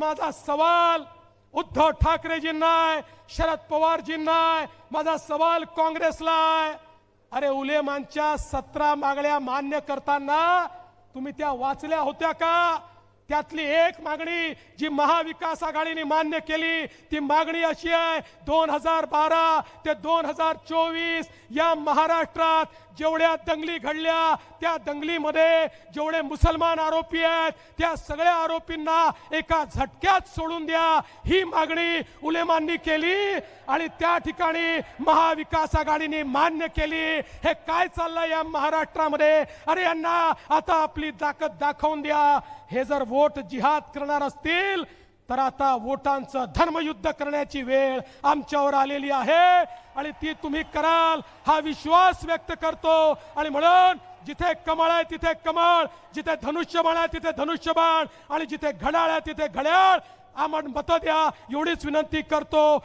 माझा सवाल उद्धव ठाकरेजींना आहे, शरद पवारजींना आहे, माझा सवाल काँग्रेसला आहे. अरे उलेमांच्या सतरा मागण्या मान्य करताना तुम्ही त्या वाचल्या होत्या का? त्यातली एक मागणी जी महाविकास आघाडीने मान्य केली ती मागणी अशी आहे दोन हजार बारा ते दोन हजार चोवीस या महाराष्ट्रात जेवढ्या दंगली घडल्या त्या दंगलीमध्ये जेवढे मुसलमान आरोपी आहेत त्या सगळ्या आरोपींना एका झटक्यात सोडून द्या. ही मागणी उलेमांनी केली आणि त्या ठिकाणी महाविकास आघाडीने मान्य केली. हे काय चाललंय या महाराष्ट्रामध्ये? अरे यांना आता आपली ताकद दाखवून द्या. हे जर वोट जिहाद करणार असतील तर आता वोटांचं धर्मयुद्ध करण्याची वेळ आमच्यावर आलेली आहे. आणि ती तुम्ही कराल हा विश्वास व्यक्त करतो. आणि म्हणून जिथे कमळ आहे तिथे कमळ जिथे धनुष्यबाण आहे तिथे धनुष्यबाण आणि जिथे घड्याळ आहे तिथे घड्याळ आम्हाला मत द्या एवढीच विनंती करतो.